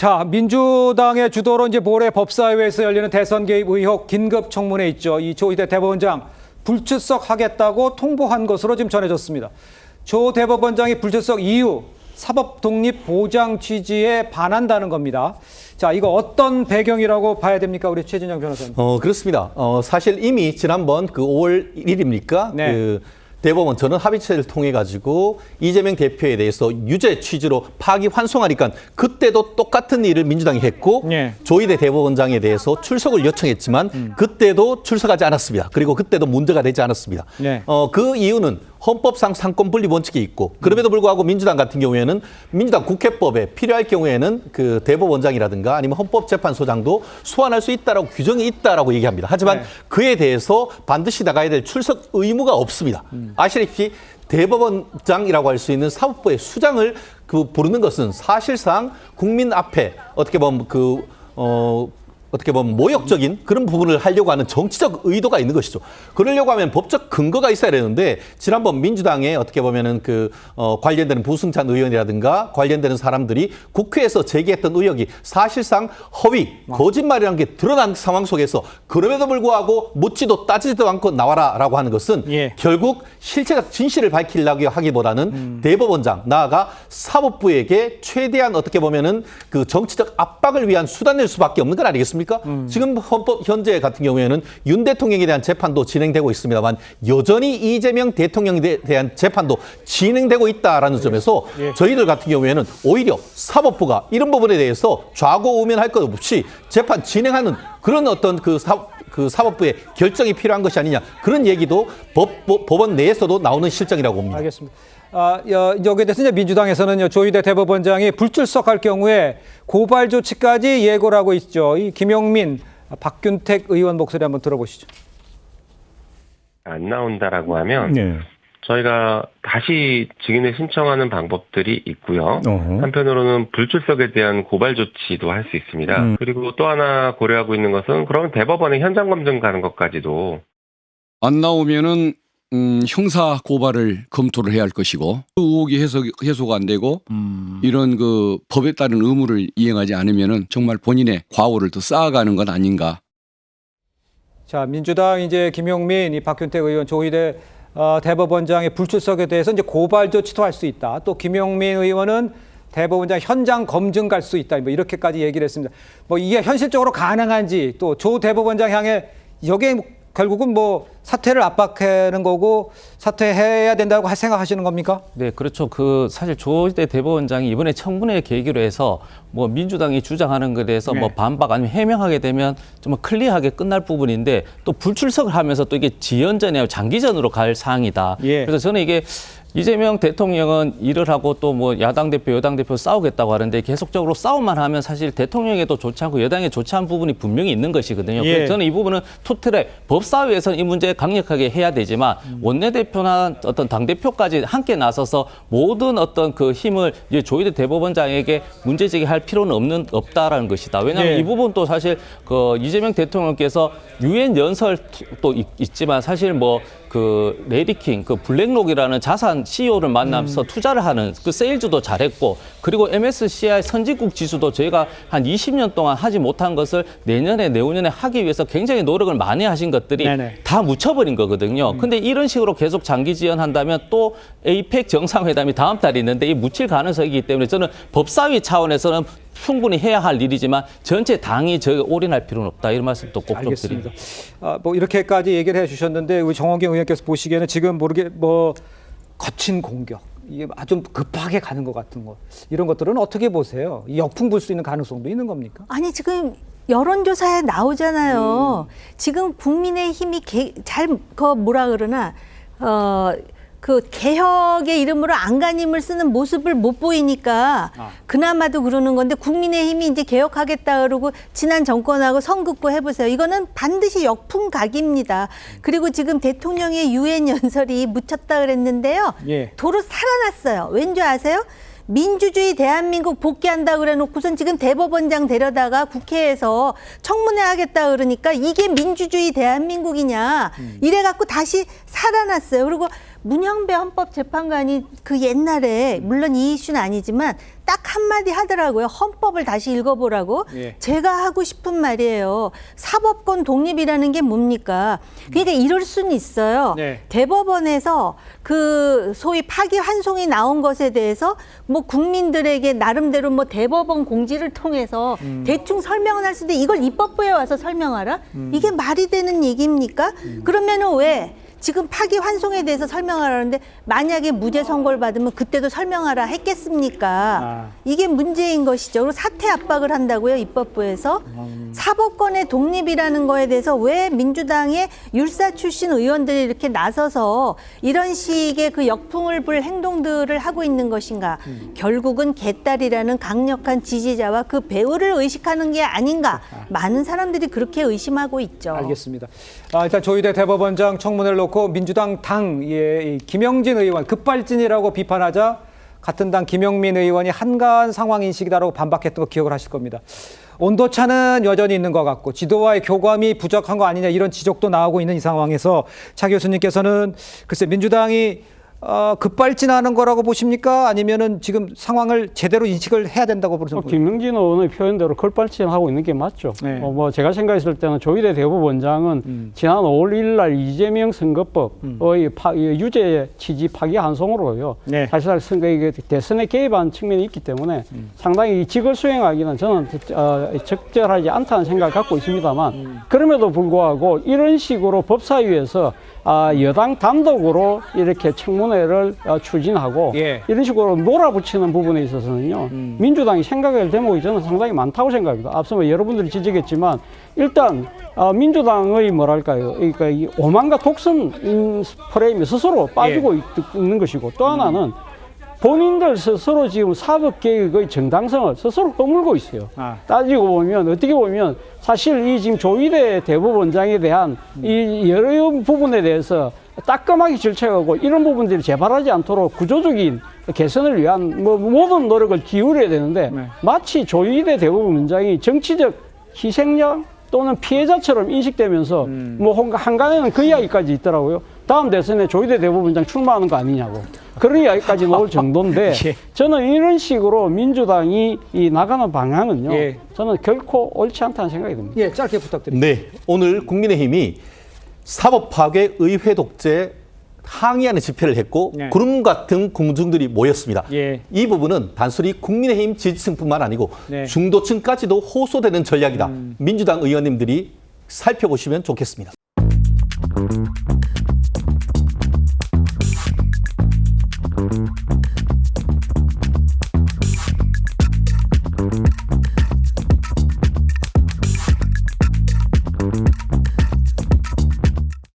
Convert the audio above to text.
자, 민주당의 주도로 이제 모레 법사위에서 열리는 대선 개입 의혹 긴급 청문회 있죠. 이 조희대 대법원장 불출석하겠다고 통보한 것으로 지금 전해졌습니다. 조 대법원장이 불출석 이유 사법 독립 보장 취지에 반한다는 겁니다. 자, 이거 어떤 배경이라고 봐야 됩니까, 우리 최진영 변호사님? 어, 그렇습니다. 어, 사실 이미 지난번 그 5월 1일입니까? 네. 그 대법원 저는 합의체를 통해 가지고 이재명 대표에 대해서 유죄 취지로 파기 환송하니까 그때도 똑같은 일을 민주당이 했고 네. 조희대 대법원장에 대해서 출석을 요청했지만 그때도 출석하지 않았습니다. 그리고 그때도 문제가 되지 않았습니다. 네. 어, 그 이유는 헌법상 상권 분립 원칙이 있고 그럼에도 불구하고 민주당 같은 경우에는 민주당 국회법에 필요할 경우에는 그 대법원장이라든가 아니면 헌법재판소장도 소환할 수 있다라고 규정이 있다라고 얘기합니다. 하지만 네. 그에 대해서 반드시 나가야 될 출석 의무가 없습니다. 아시다시피 대법원장이라고 할 수 있는 사법부의 수장을 그 부르는 것은 사실상 국민 앞에 어떻게 보면 그 어. 어떻게 보면 모욕적인 그런 부분을 하려고 하는 정치적 의도가 있는 것이죠. 그러려고 하면 법적 근거가 있어야 되는데 지난번 민주당의 어떻게 보면은 그 어, 관련되는 부승찬 의원이라든가 관련되는 사람들이 국회에서 제기했던 의혹이 사실상 허위, 거짓말이라는 게 드러난 상황 속에서 그럼에도 불구하고 묻지도 따지지도 않고 나와라라고 하는 것은 예. 결국 실체적 진실을 밝히려고 하기보다는 대법원장 나아가 사법부에게 최대한 어떻게 보면은 그 정치적 압박을 위한 수단일 수밖에 없는 건 아니겠습니까? 지금 헌법 현재 같은 경우에는 윤 대통령에 대한 재판도 진행되고 있습니다만 여전히 이재명 대통령에 대- 대한 재판도 진행되고 있다라는 점에서 저희들 같은 경우에는 오히려 사법부가 이런 부분에 대해서 좌고우면할 것 없이 재판 진행하는 그런 어떤 그 사, 그 사법부의 결정이 필요한 것이 아니냐 그런 얘기도 법, 법- 법원 내에서도 나오는 실정이라고 봅니다. 알겠습니다. 아, 여, 여기에 대해서 이제 민주당에서는 조희대 대법원장이 불출석할 경우에 고발 조치까지 예고를 하고 있죠. 이 김용민, 박균택 의원 목소리 한번 들어보시죠. 안 나온다라고 하면 네. 저희가 다시 증인을 신청하는 방법들이 있고요. 어허. 한편으로는 불출석에 대한 고발 조치도 할 수 있습니다. 음. 그리고 또 하나 고려하고 있는 것은 그러면 대법원에 현장 검증 가는 것까지도 안 나오면은 음, 형사 고발을 검토를 해야 할 것이고 그 의혹이 해소, 해소가 안 되고 이런 그 법에 따른 의무를 이행하지 않으면은 정말 본인의 과오를 더 쌓아가는 건 아닌가 자, 민주당 이제 김용민, 이 박균택 의원, 조희대 어, 대법원장의 불출석에 대해서 이제 고발 조치도 할 수 있다. 또 김용민 의원은 대법원장 현장 검증 갈 수 있다. 뭐 이렇게까지 얘기를 했습니다. 뭐 이게 현실적으로 가능한지 또 조 대법원장 향해 여기에 결국은 뭐 사퇴를 압박하는 거고 사퇴해야 된다고 하- 생각하시는 겁니까? 네, 그렇죠. 그 사실 조희대 대법원장이 이번에 청문회 계기로 해서 뭐 민주당이 주장하는 것에 대해서 뭐 네. 반박 아니면 해명하게 되면 좀 클리어하게 끝날 부분인데 또 불출석을 하면서 또 이게 지연전이나 장기전으로 갈 사항이다. 예. 그래서 저는 이게 이재명 대통령은 일을 하고 또 뭐 야당 대표, 여당 대표 싸우겠다고 하는데 계속적으로 싸움만 하면 사실 대통령에도 좋지 않고 여당에 좋지 않은 부분이 분명히 있는 것이거든요. 예. 그래서 저는 이 부분은 투트랙 법사위에서는 이 문제 강력하게 해야 되지만 원내대표나 어떤 당대표까지 함께 나서서 모든 어떤 그 힘을 이제 조희대 대법원장에게 문제 제기할 필요는 없는 없다라는 것이다. 왜냐하면 예. 이 부분도 사실 그 이재명 대통령께서 유엔 연설도 있- 있지만 사실 뭐그 레디킹 그 블랙록이라는 자산 CEO를 만나서 투자를 하는 그 세일즈도 잘했고 그리고 MSCI 선진국 지수도 저희가 한 20년 동안 하지 못한 것을 내년에 내후년에 하기 위해서 굉장히 노력을 많이 하신 것들이 네네. 다 묻혀버린 거거든요. 근데 이런 식으로 계속 장기 지연한다면 또 에이펙 정상회담이 다음 달에 있는데 이 묻힐 가능성이기 때문에 저는 법사위 차원에서는 충분히 해야 할 일이지만 전체 당이 저기 올인할 필요는 없다 이런 말씀도 꼭 좀. 드립니다. 아, 뭐 이렇게까지 얘기를 해주셨는데 우리 정원경 의원께서 보시기에는 지금 모르게 뭐 거친 공격 이게 아주 급하게 가는 것 같은 거 이런 것들은 어떻게 보세요? 이 역풍 불 수 있는 가능성도 있는 겁니까? 아니 지금 여론조사에 나오잖아요. 지금 국민의 힘이 잘 그 뭐라 그러나 어. 그 개혁의 이름으로 안간힘을 쓰는 모습을 못 보이니까 아. 그나마도 그러는 건데 국민의힘이 이제 개혁하겠다 그러고 지난 정권하고 선긋고 해보세요. 이거는 반드시 역풍 각입니다. 그리고 지금 대통령의 유엔 연설이 묻혔다 그랬는데요. 예. 도로 살아났어요. 왠지 아세요? 민주주의 대한민국 복귀한다 그래 놓고선 지금 대법원장 데려다가 국회에서 청문회 하겠다 그러니까 이게 민주주의 대한민국이냐 이래 갖고 다시 살아났어요. 그리고 문형배 헌법재판관이 그 옛날에 물론 이 이슈는 아니지만 딱 한마디 하더라고요. 헌법을 다시 읽어보라고. 예. 제가 하고 싶은 말이에요. 사법권 독립이라는 게 뭡니까? 그러니까 이럴 수는 있어요. 네. 대법원에서 그 소위 파기 환송이 나온 것에 대해서 뭐 국민들에게 나름대로 뭐 대법원 공지를 통해서 대충 설명을 할 수도 있는데 이걸 입법부에 와서 설명하라? 이게 말이 되는 얘기입니까? 그러면은 왜 지금 파기 환송에 대해서 설명하라는데 만약에 무죄 선고를 받으면 그때도 설명하라 했겠습니까? 아. 이게 문제인 것이죠. 그리고 사퇴 압박을 한다고요 입법부에서 사법권의 독립이라는 거에 대해서 왜 민주당의 율사 출신 의원들이 이렇게 나서서 이런 식의 그 역풍을 불 행동들을 하고 있는 것인가? 결국은 개딸이라는 강력한 지지자와 그 배우를 의식하는 게 아닌가? 많은 사람들이 그렇게 의심하고 있죠. 알겠습니다. 아, 일단 조희대 대법원장 청문회를 놓고 민주당 당의 이 김영진 의원 급발진이라고 비판하자 같은 당 김영민 의원이 한가한 상황 인식이다라고 반박했던 거 기억을 하실 겁니다. 온도차는 여전히 있는 것 같고 지도와의 교감이 부족한 거 아니냐 이런 지적도 나오고 있는 이 상황에서 차 교수님께서는 글쎄 민주당이 어, 급발진하는 거라고 보십니까? 아니면은 지금 상황을 제대로 인식을 해야 된다고 어, 보세요? 김명진 의원의 표현대로 걸발진하고 있는 게 맞죠. 네. 어, 뭐 제가 생각했을 때는 조희대 대법원장은 음. 지난 5월 1일 날 이재명 선거법의 파, 이 유죄 취지 파기 환송으로요. 네. 사실상 선거 이게 대선에 개입한 측면이 있기 때문에 음. 상당히 이 직을 수행하기는 저는 어, 적절하지 않다는 생각을 갖고 있습니다만 음. 그럼에도 불구하고 이런 식으로 법사위에서 아, 여당 단독으로 이렇게 청문 회를 어, 추진하고 예. 이런 식으로 몰아붙이는 부분에 있어서는요 음. 민주당이 생각할 대목이 저는 상당히 많다고 생각합니다. 앞서 뭐 여러분들이 지적했지만 일단 어, 민주당의 뭐랄까요 그러니까 이 오만과 독선 인 프레임에 스스로 빠지고 있, 있는 것이고 또 하나는 본인들 스스로 지금 사법 개혁의 정당성을 스스로 허물고 있어요. 아. 따지고 보면 어떻게 보면 사실 이 지금 조희대 대법원장에 대한 이 여러 부분에 대해서 따끔하게 질책하고 이런 부분들이 재발하지 않도록 구조적인 개선을 위한 뭐 모든 노력을 기울여야 되는데 네. 마치 조희대 대법원장이 정치적 희생양 또는 피해자처럼 인식되면서 뭐 한가- 한간에는 그 이야기까지 있더라고요. 다음 대선에 조희대 대법원장 출마하는 거 아니냐고 그런 이야기까지 나올 정도인데 예. 저는 이런 식으로 민주당이 이 나가는 방향은요. 예. 저는 결코 옳지 않다는 생각이 듭니다. 예, 짧게 부탁드립니다. 네, 오늘 국민의힘이 사법 파괴 의회 독재 항의하는 집회를 했고 네. 구름 같은 공중들이 모였습니다. 예. 이 부분은 단순히 국민의힘 지지층뿐만 아니고 네. 중도층까지도 호소되는 전략이다. 민주당 의원님들이 살펴보시면 좋겠습니다.